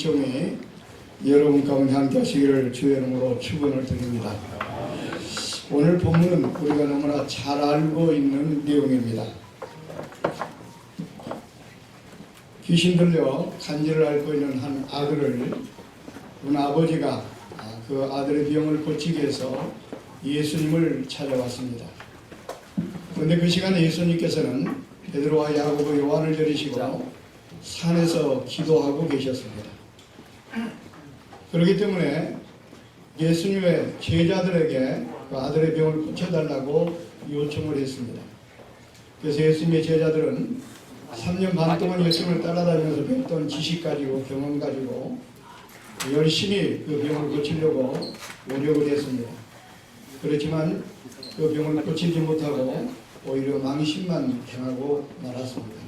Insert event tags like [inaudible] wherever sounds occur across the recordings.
은총이 여러분 가운데 함께 하시기를 주의 이름으로 축원을 드립니다. 오늘 본문은 우리가 너무나 잘 알고 있는 내용입니다. 귀신 들려 간지를 앓고 있는 한 아들을 은 아버지가 아, 그 아들의 병을 고치기 위해서 예수님을 찾아왔습니다. 그런데 그 시간에 예수님께서는 베드로와 야고보 요한을 데리시고 산에서 기도하고 계셨습니다. 그렇기 때문에 예수님의 제자들에게 그 아들의 병을 고쳐달라고 요청을 했습니다. 그래서 예수님의 제자들은 3년 반 동안 예수님을 따라다니면서 배웠던 지식 가지고 경험 가지고 열심히 그 병을 고치려고 노력을 했습니다. 그렇지만 그 병을 고치지 못하고 오히려 망신만 당하고 말았습니다.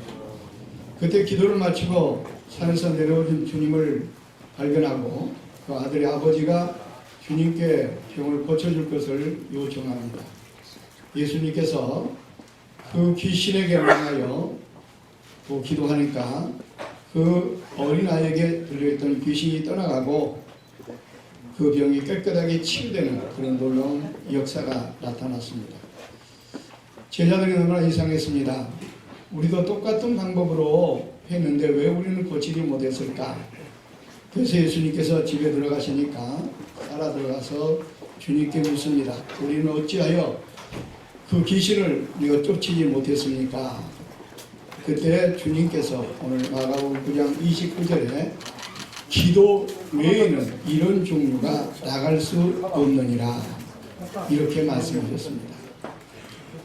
그때 기도를 마치고 산에서 내려오신 주님을 발견하고 그 아들의 아버지가 주님께 병을 고쳐줄 것을 요청합니다. 예수님께서 그 귀신에게 만나여 또 기도하니까 그 어린아이에게 들려있던 귀신이 떠나가고 그 병이 깨끗하게 치유되는 그런 놀라운 역사가 나타났습니다. 제자들이 너무나 이상했습니다. 우리도 똑같은 방법으로 했는데 왜 우리는 고치지 못했을까? 그래서 예수님께서 집에 들어가시니까 따라 들어가서 주님께 묻습니다. 우리는 어찌하여 그 귀신을 우리가 쫓지 못했습니까? 그때 주님께서 오늘 마가복음 9장 29절에 기도 외에는 이런 종류가 나갈 수 없느니라 이렇게 말씀하셨습니다.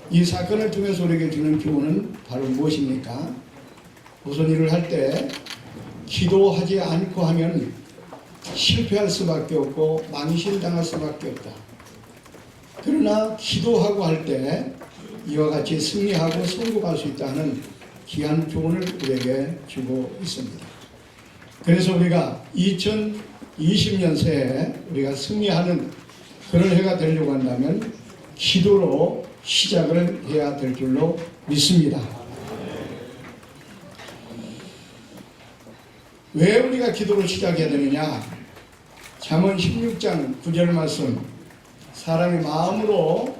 이 사건을 통해서 우리에게 주는 교훈은 바로 무엇입니까? 무슨 일을 할 때 기도하지 않고 하면 실패할 수밖에 없고 망신당할 수밖에 없다. 그러나 기도하고 할 때 이와 같이 승리하고 성공할 수 있다는 귀한 교훈을 우리에게 주고 있습니다. 그래서 우리가 2020년 새에 우리가 승리하는 그런 해가 되려고 한다면 기도로 시작을 해야 될 줄로 믿습니다. 왜 우리가 기도를 시작해야 되느냐? 잠언 16장 9절 말씀 사람이 마음으로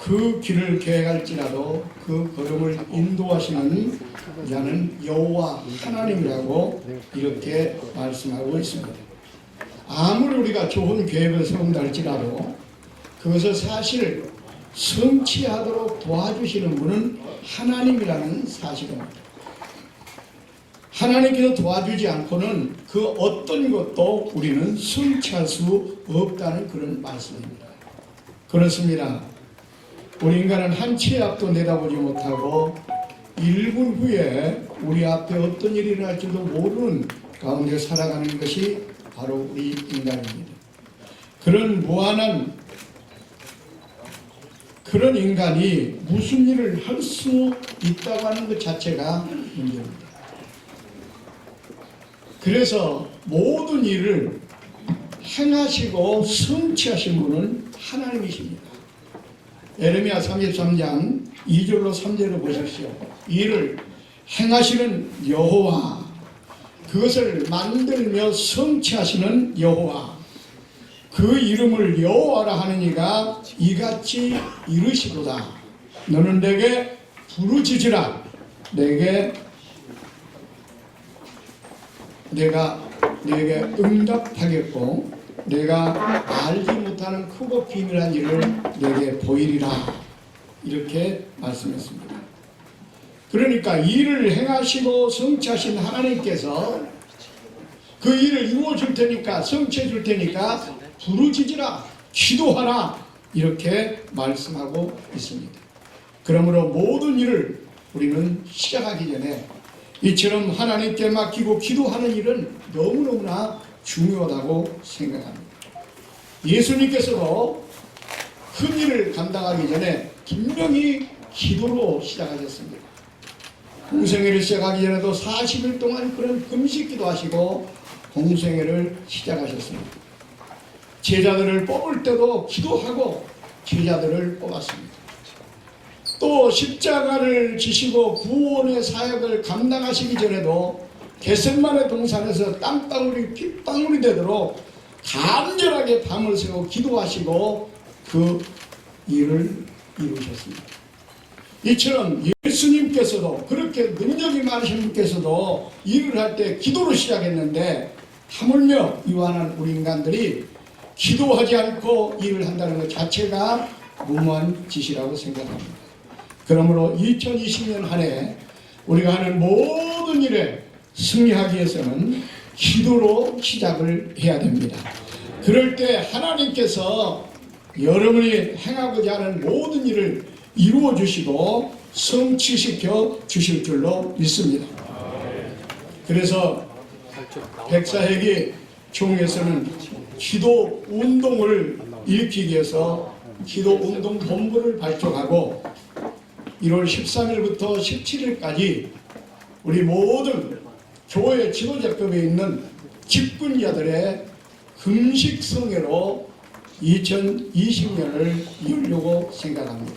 그 길을 계획할지라도 그 걸음을 인도하시는 자는 여호와 하나님이라고 이렇게 말씀하고 있습니다. 아무리 우리가 좋은 계획을 세운다 할지라도 그것을 사실 성취하도록 도와주시는 분은 하나님이라는 사실입니다. 하나님께서 도와주지 않고는 그 어떤 것도 우리는 성취할 수 없다는 그런 말씀입니다. 그렇습니다. 우리 인간은 한 치의 앞도 내다보지 못하고 1분 후에 우리 앞에 어떤 일이 일어날지도 모르는 가운데 살아가는 것이 바로 우리 인간입니다. 그런 무한한 그런 인간이 무슨 일을 할 수 있다고 하는 것 자체가 문제입니다. 그래서 모든 일을 행하시고 성취하신 분은 하나님이십니다. 에레미야 33장 2절로 3절을 보십시오. 이를 행하시는 여호와 그것을 만들며 성취하시는 여호와 그 이름을 여호와라 하는 이가 이같이 이르시도다 너는 내게 부르짖으라 내게 내가 내게 응답하겠고 내가 알지 못하는 크고 비밀한 일을 내게 보이리라 이렇게 말씀했습니다. 그러니까 일을 행하시고 성취하신 하나님께서 그 일을 이루어 줄 테니까 성취해 줄 테니까 부르짖으라 기도하라 이렇게 말씀하고 있습니다. 그러므로 모든 일을 우리는 시작하기 전에 이처럼 하나님께 맡기고 기도하는 일은 너무너무나 중요하다고 생각합니다. 예수님께서도 큰 일을 감당하기 전에 분명히 기도로 시작하셨습니다. 공생애를 시작하기 전에도 40일 동안 그런 금식 기도 하시고 공생애를 시작하셨습니다. 제자들을 뽑을 때도 기도하고 제자들을 뽑았습니다. 또 십자가를 지시고 구원의 사역을 감당하시기 전에도 개셋만의 동산에서 땀방울이 핏방울이 되도록 간절하게 밤을 새고 기도하시고 그 일을 이루셨습니다. 이처럼 예수님께서도 그렇게 능력이 많으신 분께서도 일을 할 때 기도로 시작했는데 하물며 이완한 우리 인간들이 기도하지 않고 일을 한다는 것 자체가 무모한 짓이라고 생각합니다. 그러므로 2020년 한 해 우리가 하는 모든 일에 승리하기 위해서는 기도로 시작을 해야 됩니다. 그럴 때 하나님께서 여러분이 행하고자 하는 모든 일을 이루어 주시고 성취시켜 주실 줄로 믿습니다. 그래서 백사핵이 총에서는 기도 운동을 일으키기 위해서 기도 운동 본부를 발족하고 1월 13일부터 17일까지 우리 모든 교회 지도자급에 있는 직분자들의 금식 성회로 2020년을 이루려고 생각합니다.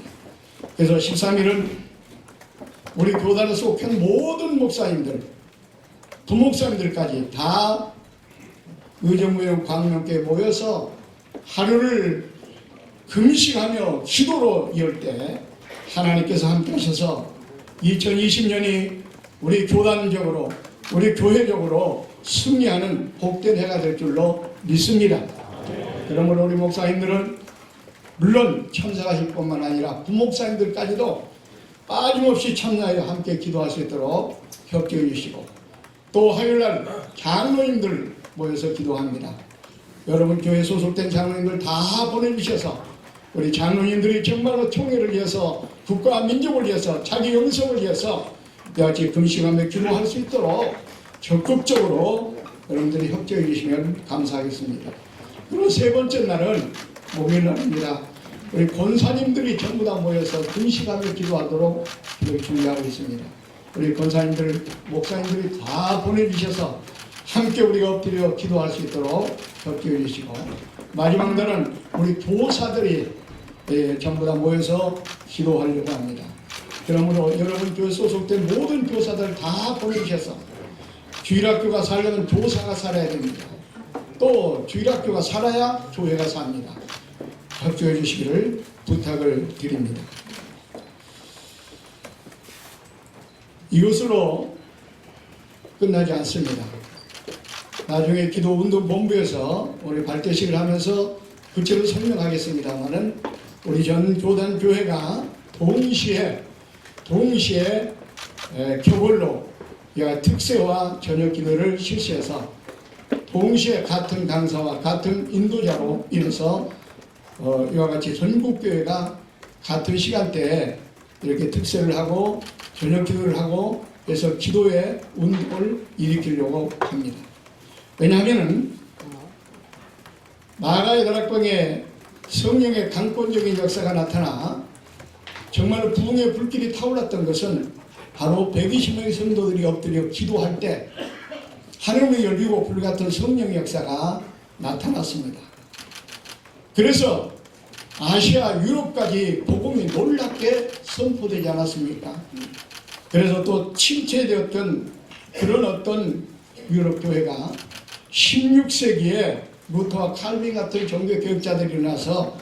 그래서 13일은 우리 교단에 속한 모든 목사님들, 부목사님들까지 다 의정부영 광명교에 모여서 하루를 금식하며 기도로 이을 때 하나님께서 함께 하셔서 2020년이 우리 교단적으로 우리 교회적으로 승리하는 복된 해가 될 줄로 믿습니다. 그러므로 우리 목사님들은 물론 참석하실 뿐만 아니라 부목사님들까지도 빠짐없이 참여하여 함께 기도할 수 있도록 협조해 주시고 또 화요일날 장로님들 모여서 기도합니다. 여러분 교회 소속된 장로님들 다 보내주셔서 우리 장로님들이 정말로 총회를 위해서 국가와 민족을 위해서 자기 영성을 위해서 이같이 금식하며 기도할 수 있도록 적극적으로 여러분들이 협조해 주시면 감사하겠습니다. 그리고 세 번째 날은 목요일 날입니다. 우리 권사님들이 전부 다 모여서 금식하며 기도하도록 기도 준비하고 있습니다. 우리 권사님들, 목사님들이 다 보내주셔서 함께 우리가 엎드려 기도할 수 있도록 협조해 주시고 마지막 날은 우리 교사들이 예, 전부 다 모여서 기도하려고 합니다. 그러므로 여러분 교회 소속된 모든 교사들 다 보내주셔서 주일학교가 살려면 교사가 살아야 됩니다. 또 주일학교가 살아야 교회가 삽니다. 협조해 주시기를 부탁을 드립니다. 이것으로 끝나지 않습니다. 나중에 기도 운동 본부에서 우리 발대식을 하면서 구체로 설명하겠습니다만은 우리 전 교단 교회가 동시에 동시에 에, 교벌로 특세와 저녁 기도를 실시해서 동시에 같은 강사와 같은 인도자로 인해서 어, 이와 같이 전국 교회가 같은 시간대에 이렇게 특세를 하고 저녁 기도를 하고 그래서 기도의 운동을 일으키려고 합니다. 왜냐하면은 마가의 다락방에 성령의 강권적인 역사가 나타나 정말 부흥의 불길이 타올랐던 것은 바로 120명의 성도들이 엎드려 기도할 때 하늘이 열리고 불같은 성령의 역사가 나타났습니다. 그래서 아시아, 유럽까지 복음이 놀랍게 선포되지 않았습니까? 그래서 또 침체되었던 그런 어떤 유럽 교회가 16세기에 루터와 칼빈 같은 종교 교육자들이 일어나서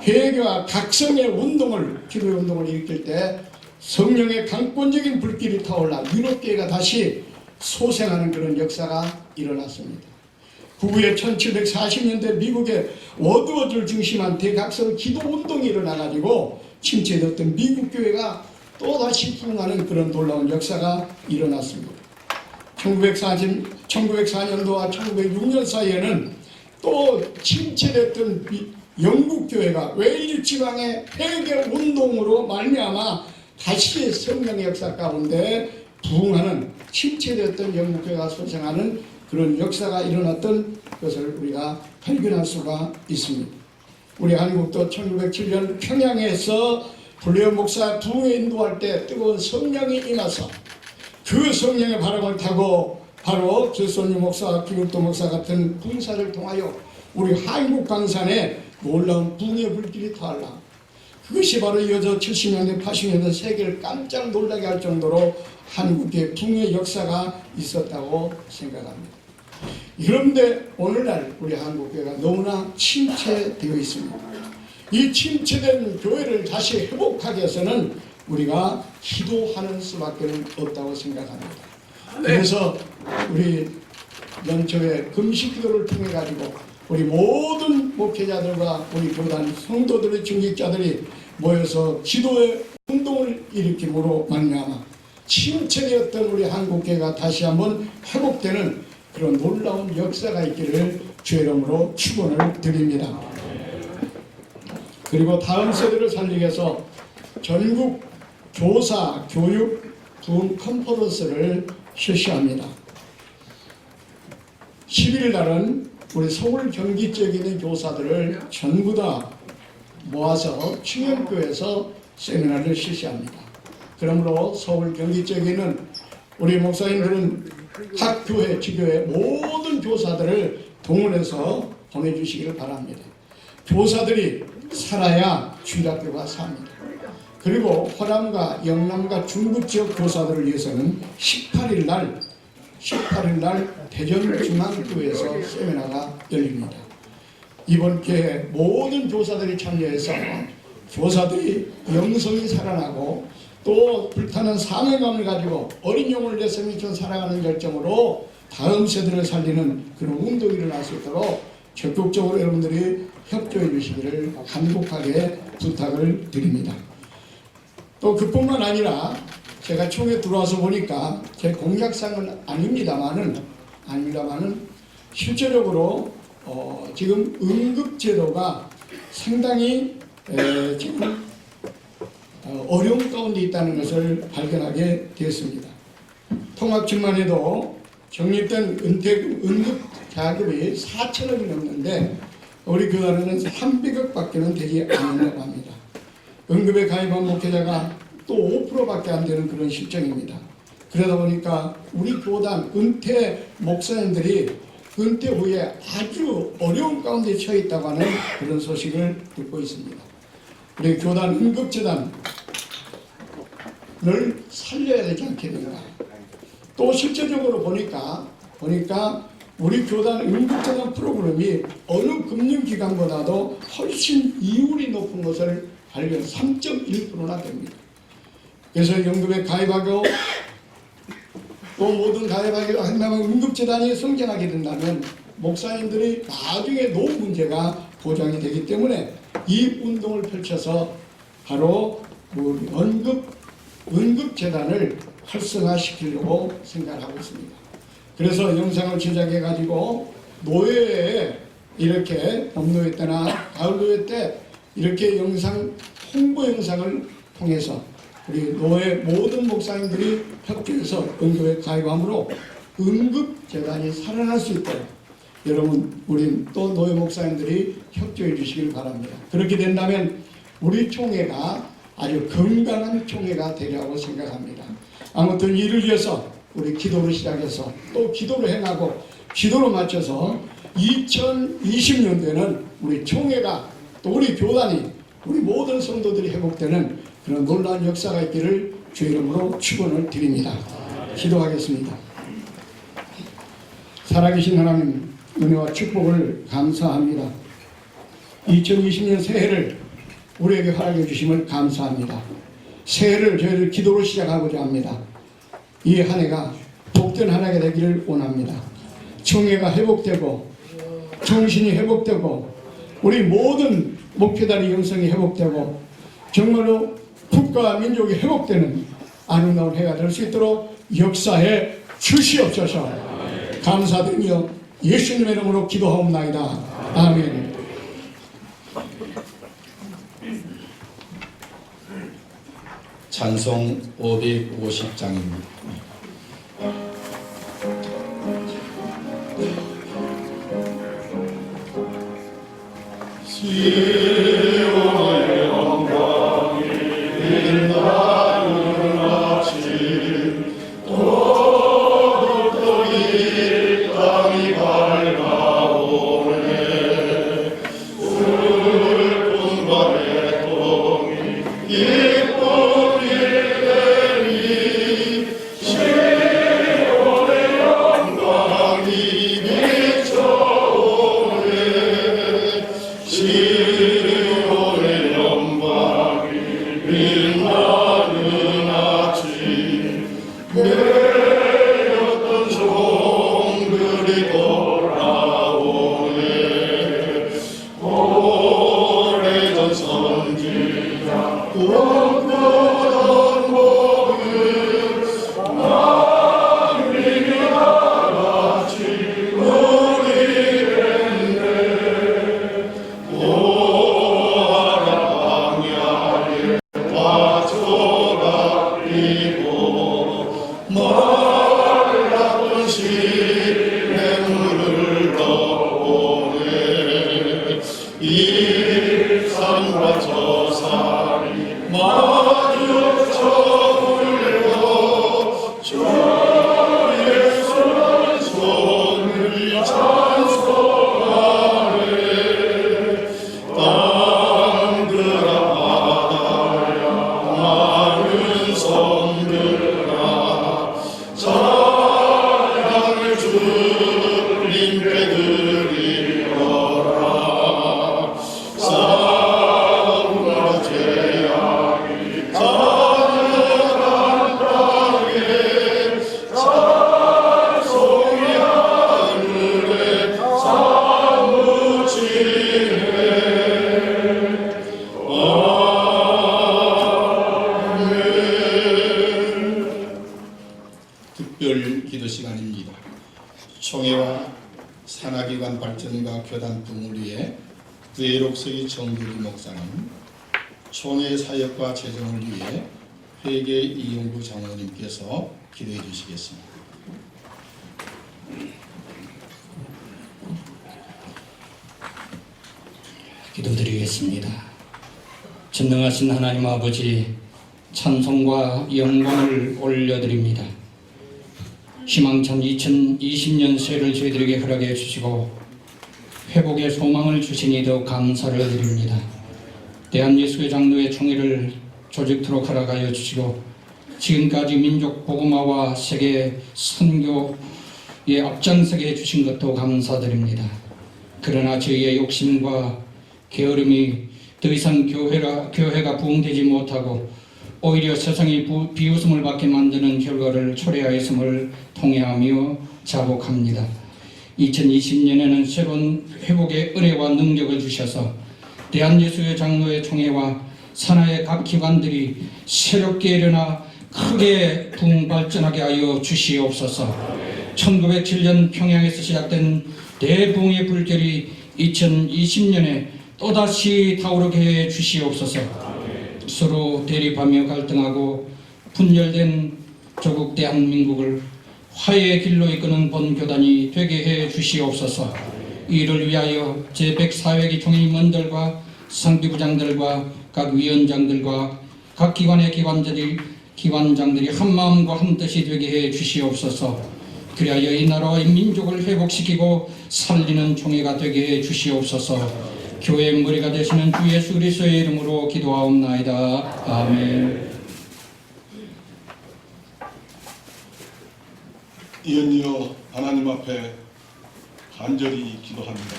회개와 각성의 운동을 기도의 운동을 일으킬 때 성령의 강권적인 불길이 타올라 유럽 교회가 다시 소생하는 그런 역사가 일어났습니다. 그 후에 1740년대 미국의 워드워드를 중심한 대각성 기도 운동이 일어나가지고 침체되었던 미국 교회가 또다시 부흥하는 그런 놀라운 역사가 일어났습니다. 1940, 1904년도와 1906년 사이에는 또 침체됐던 미- 영국 교회가 웨일즈 지방의 회개 운동으로 말미암아 다시 성령의 역사 가운데 부흥하는 침체되었던 영국 교회가 소생하는 그런 역사가 일어났던 것을 우리가 발견할 수가 있습니다. 우리 한국도 1907년 평양에서 불려 목사 부흥에 인도할 때 뜨거운 성령이 임해서 그 성령의 바람을 타고 바로 조선유 목사, 기국도 목사 같은 군사를 통하여 우리 한국 강산에 놀라운 붕의 불길이 타올라 그것이 바로 이어져 70년대, 80년대 세계를 깜짝 놀라게 할 정도로 한국의 붕의 역사가 있었다고 생각합니다. 그런데 오늘날 우리 한국교회가 너무나 침체되어 있습니다. 이 침체된 교회를 다시 회복하기 위해서는 우리가 기도하는 수밖에 없다고 생각합니다. 그래서 우리 연초에 금식 기도를 통해 가지고 우리 모든 목회자들과 우리 교단 성도들의 중직자들이 모여서 기도의 운동을 일으킴으로 말미암아 침체되었던 우리 한국교회가 다시 한번 회복되는 그런 놀라운 역사가 있기를 주의 이름으로 축원을 드립니다. 그리고 다음 세대를 살리기 위해서 전국 교사 교육 부 컨퍼런스를 실시합니다. 10일 날은 우리 서울 경기 지역에 있는 교사들을 전부 다 모아서 충영교에서 세미나를 실시합니다. 그러므로 서울 경기 지역에 있는 우리 목사님들은 각 교회, 지교회 모든 교사들을 동원해서 보내주시기를 바랍니다. 교사들이 살아야 주일학교가 삽니다. 그리고 호남과 영남과 중부 지역 교사들을 위해서는 18일 날 18일 날 대전 중앙교회에서 세미나가 열립니다. 이번 기회에 모든 교사들이 참여해서 교사들이 영성이 살아나고 또 불타는 사명감을 가지고 어린 영혼을 내 생명처럼 살아가는 결정으로 다음 세대를 살리는 그런 운동이 일어날 수 있도록 적극적으로 여러분들이 협조해 주시기를 간곡하게 부탁을 드립니다. 또 그뿐만 아니라 제가 총에 들어와서 보니까 제 공약상은 아닙니다만은 아닙니다만은 실제적으로 어, 지금 응급제도가 상당히 에, 지금 어, 어려운 가운데 있다는 것을 발견하게 되었습니다. 통합증만 해도 적립된 은퇴금 응급 자금이 4천억이 넘는데 우리 교단에는 300억 밖에는 되지 않는다고 합니다. 응급에 가입한 목회자가 또 5%밖에 안 되는 그런 실정입니다. 그러다 보니까 우리 교단 은퇴 목사님들이 은퇴 후에 아주 어려운 가운데 처해 있다고 하는 그런 소식을 듣고 있습니다. 우리 교단 응급재단을 살려야 되지 않겠는가. 또 실제적으로 보니까 보니까 우리 교단 응급재단 프로그램이 어느 금융기관보다도 훨씬 이율이 높은 것을 발견 3.1%나 됩니다. 그래서 연금에 가입하고 [coughs] 또 모든 가입하기로 한다면 응급재단이 성장하게 된다면 목사님들이 나중에 노후 문제가 보장이 되기 때문에 이 운동을 펼쳐서 바로 우리 언급 응급재단을 활성화시키려고 생각하고 있습니다. 그래서 영상을 제작해 가지고 노예에 이렇게 봄노예 때나 가을 노예 때 이렇게 영상 홍보 영상을 통해서 우리 노예 모든 목사님들이 협조해서 은교에 가입함으로 응급 재단이 살아날 수 있도록 여러분 우린 또 노예 목사님들이 협조해 주시길 바랍니다. 그렇게 된다면 우리 총회가 아주 건강한 총회가 되리라고 생각합니다. 아무튼 이를 위해서 우리 기도를 시작해서 또 기도를 행하고 기도로 맞춰서 2020년도에는 우리 총회가 또 우리 교단이 우리 모든 성도들이 회복되는 그런 놀라운 역사가 있기를 주의 이름으로 축원을 드립니다. 기도하겠습니다. 살아계신 하나님 은혜와 축복을 감사합니다. 2020년 새해를 우리에게 허락해 주심을 감사합니다. 새해를 저희를 기도로 시작하고자 합니다. 이 한 해가 복된 한 해가 되기를 원합니다. 총회가 회복되고 정신이 회복되고 우리 모든 목표단의 영성이 회복되고 정말로 국가와 민족이 회복되는 아름다운 해가 될 수 있도록 역사에 주시옵소서 감사드리며 예수님의 이름으로 기도하옵나이다. 아멘 찬송 550장입니다. Yeah. [laughs] 부예록서의 정규기 목사님, 총회 사역과 재정을 위해 회계 이용구 장로님께서 기도해 주시겠습니다. 기도드리겠습니다. 전능하신 하나님 아버지 찬송과 영광을 올려드립니다. 희망찬 2020년 새해를 저희들에게 허락해 주시고 회복의 소망을 주시니 더 감사를 드립니다. 대한예수의 장로의 총회를 조직토록 허락하여 주시고 지금까지 민족 복음화와 세계 선교에 앞장서게 해주신 것도 감사드립니다. 그러나 저희의 욕심과 게으름이 더 이상 교회가, 교회가 부흥되지 못하고 오히려 세상이 부- 비웃음을 받게 만드는 결과를 초래하였음을 통회하며 자복합니다. 2020년에는 새로운 회복의 은혜와 능력을 주셔서 대한예수의 장로의 총회와 산하의 각 기관들이 새롭게 일어나 크게 부흥발전하게 하여 주시옵소서. 1907년 평양에서 시작된 대붕의 불결이 2020년에 또다시 타오르게 해 주시옵소서. 서로 대립하며 갈등하고 분열된 조국 대한민국을 화해의 길로 이끄는 본교단이 되게 해 주시옵소서. 이를 위하여 제104회기 총임원들과 상비부장들과 각 위원장들과 각 기관의 기관들이 기관장들이 한 마음과 한 뜻이 되게 해 주시옵소서. 그리하여 이 나라와 이 민족을 회복시키고 살리는 총회가 되게 해 주시옵소서. 교회의 머리가 되시는 주 예수 그리스도의 이름으로 기도하옵나이다. 아멘 이언이여 하나님 앞에 간절히 기도합니다.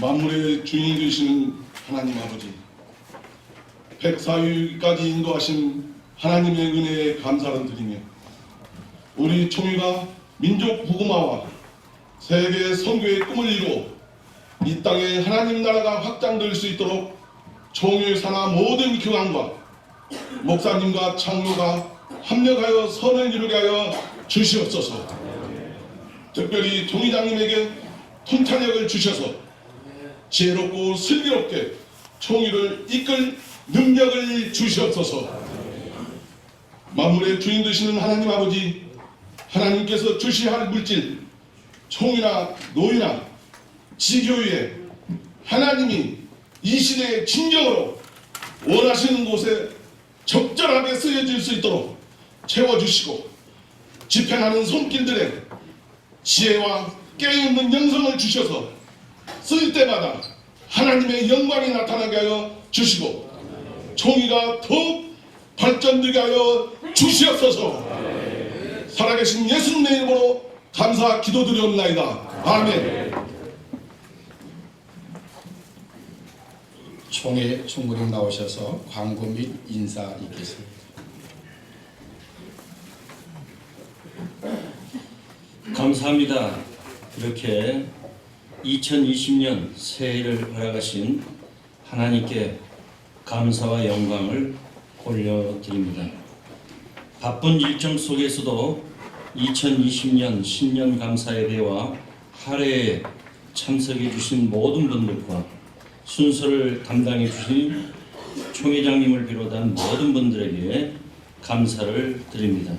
만물의 주인 되시는 하나님 아버지, 백사일까지 인도하신 하나님의 은혜에 감사를 드리며 우리 총회가 민족 부금화와 세계 선교의 꿈을 이루어 이 땅에 하나님 나라가 확장될 수 있도록 총회 산하 모든 교황과 목사님과 장로가 합력하여 선을 이루게 하여 주시옵소서. 특별히 총회장님에게 통찰력을 주셔서 지혜롭고 슬기롭게 총회를 이끌 능력을 주시옵소서. 만물의 주인 되시는 하나님 아버지, 하나님께서 주시할 물질, 총이나 노이나 지교에 하나님이 이 시대의 진정으로 원하시는 곳에 적절하게 쓰여질 수 있도록 채워주시고 집행하는 손길들에 지혜와 깨어있는 영성을 주셔서 쓸 때마다 하나님의 영광이 나타나게 하여 주시고 총의가 더욱 발전되게 하여 주시옵소서. 살아계신 예수님의 이름으로 감사 기도드리옵나이다. 아멘. 총회 총무님 나오셔서 광고 및 인사 있겠습니다. 감사합니다. 이렇게 2020년 새해를 허락하신 하나님께 감사와 영광을 올려드립니다. 바쁜 일정 속에서도 2020년 신년 감사 예배와 할애에 참석해 주신 모든 분들과 순서를 담당해 주신 총회장님을 비롯한 모든 분들에게 감사를 드립니다.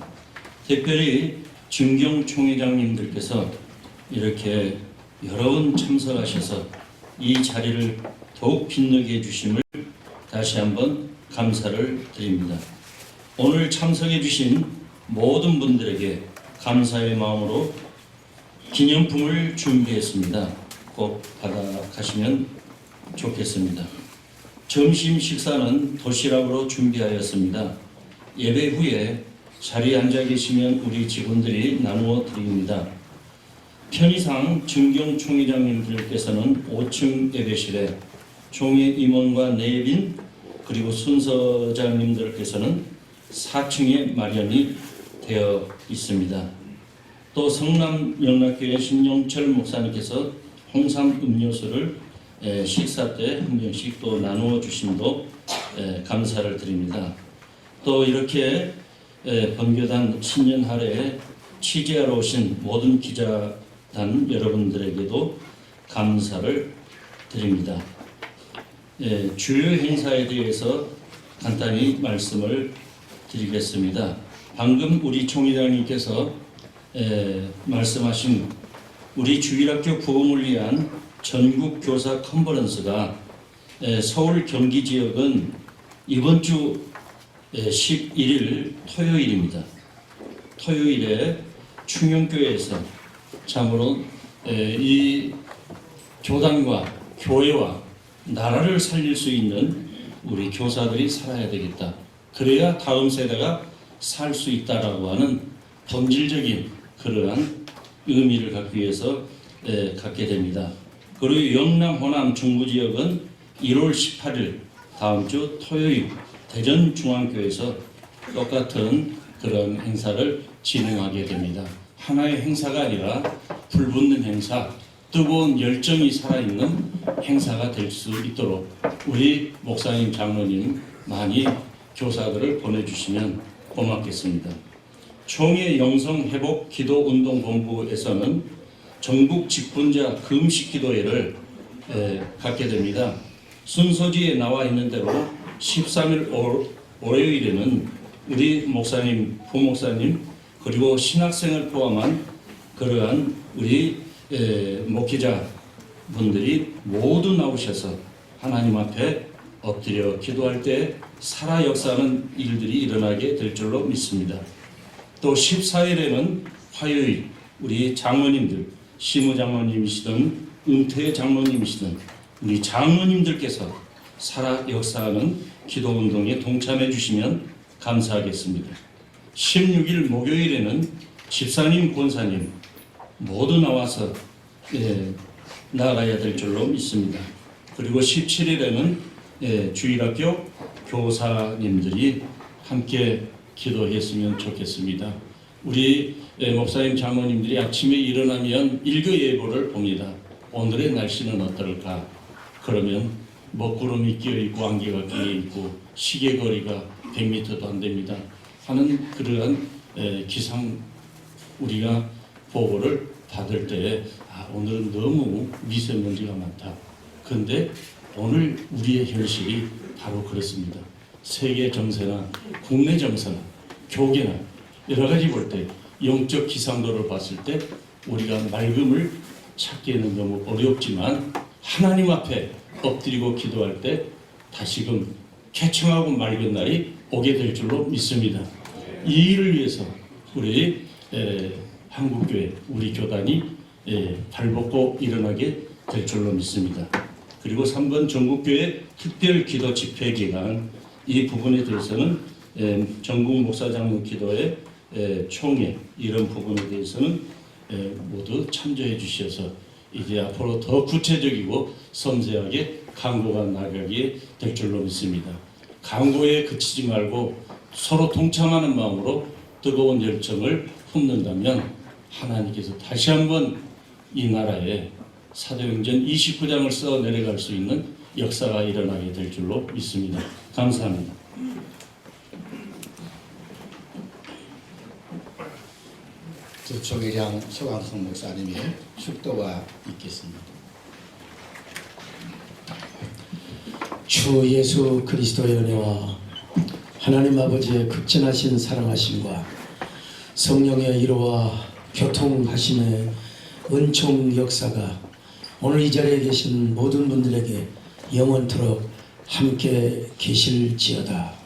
특별히 증경 총회장님들께서 이렇게 여러 번 참석하셔서 이 자리를 더욱 빛나게 해주심을 다시 한번 감사를 드립니다. 오늘 참석해 주신 모든 분들에게 감사의 마음으로 기념품을 준비했습니다. 꼭 받아가시면 좋겠습니다. 점심 식사는 도시락으로 준비하였습니다. 예배 후에 자리에 앉아 계시면 우리 직원들이 나누어 드립니다. 편의상 증경 총회장님들께서는 5층 예배실에 총회 임원과 내빈 그리고 순서장님들께서는 4층에 마련이 되어 있습니다. 또 성남 영락교회 신용철 목사님께서 홍삼 음료수를 에, 식사 때 한 병씩 또 나누어 주심도 에, 감사를 드립니다. 또 이렇게 에, 번교단 신년 할애에 취재하러 오신 모든 기자단 여러분들에게도 감사를 드립니다. 예, 주요 행사에 대해서 간단히 말씀을 드리겠습니다. 방금 우리 총회장님께서 에, 말씀하신 우리 주일학교 부흥을 위한 전국 교사 컨퍼런스가 에, 서울 경기 지역은 이번 주 에, 11일 토요일입니다. 토요일에 충영교회에서 참으로 에, 이 교단과 교회와 나라를 살릴 수 있는 우리 교사들이 살아야 되겠다. 그래야 다음 세대가 살 수 있다라고 하는 본질적인 그러한 의미를 갖기 위해서 에, 갖게 됩니다. 그리고 영남, 호남, 중부 지역은 1월 18일 다음 주 토요일 대전 중앙교에서 똑같은 그런 행사를 진행하게 됩니다. 하나의 행사가 아니라 불붙는 행사, 뜨거운 열정이 살아있는 행사가 될 수 있도록 우리 목사님, 장로님 많이 교사들을 보내주시면 고맙겠습니다. 총회 영성 회복 기도 운동 본부에서는 전국 직분자 금식 기도회를 에, 갖게 됩니다. 순서지에 나와 있는 대로 13일 월- 월요일에는 우리 목사님, 부목사님 그리고 신학생을 포함한 그러한 우리 에, 목회자 분들이 모두 나오셔서 하나님 앞에 엎드려 기도할 때 살아 역사하는 일들이 일어나게 될 줄로 믿습니다. 또 14일에는 화요일 우리 장로님들 시무 장로님이시든 은퇴 장로님이시든 우리 장로님들께서 살아 역사하는 기도 운동에 동참해 주시면 감사하겠습니다. 16일 목요일에는 집사님 권사님 모두 나와서 예, 나가야 될 줄로 믿습니다. 그리고 17일에는 예, 주일학교 교사님들이 함께 기도했으면 좋겠습니다. 우리 예, 목사님 장로님들이 아침에 일어나면 일거 예보를 봅니다. 오늘의 날씨는 어떨까? 그러면 먹구름이 끼어 있고 안개가 끼어 있고 시계 거리가 100m도 안 됩니다. 하는 그러한 에, 기상 우리가 보고를 받을 때 아, 오늘은 너무 미세먼지가 많다. 그런데 오늘 우리의 현실이 바로 그렇습니다. 세계 정세나 국내 정세나 교계나 여러 가지 볼 때 영적 기상도를 봤을 때 우리가 맑음을 찾기에는 너무 어렵지만 하나님 앞에 엎드리고 기도할 때 다시금 쾌청하고 맑은 날이 오게 될 줄로 믿습니다. 이 일을 위해서 우리 에, 한국교회 우리 교단이 에, 발벗고 일어나게 될 줄로 믿습니다. 그리고 3번 전국교회 특별 기도 집회 기간 이 부분에 대해서는 에, 전국 목사장로 기도회 에, 총회 이런 부분에 대해서는 에, 모두 참조해 주셔서 이제 앞으로 더 구체적이고 섬세하게 강구가 나가게 될 줄로 믿습니다. 강구에 그치지 말고 서로 동참하는 마음으로 뜨거운 열정을 품는다면 하나님께서 다시 한번 이 나라에 사도행전 29장을 써 내려갈 수 있는 역사가 일어나게 될 줄로 믿습니다. 감사합니다. 주총회장 서광성 목사님의 축도가 있겠습니다. 주 예수 그리스도의 은혜와 하나님 아버지의 극진하신 사랑하심과 성령의 이로와 교통하심의 은총 역사가 오늘 이 자리에 계신 모든 분들에게 영원토록 함께 계실지어다.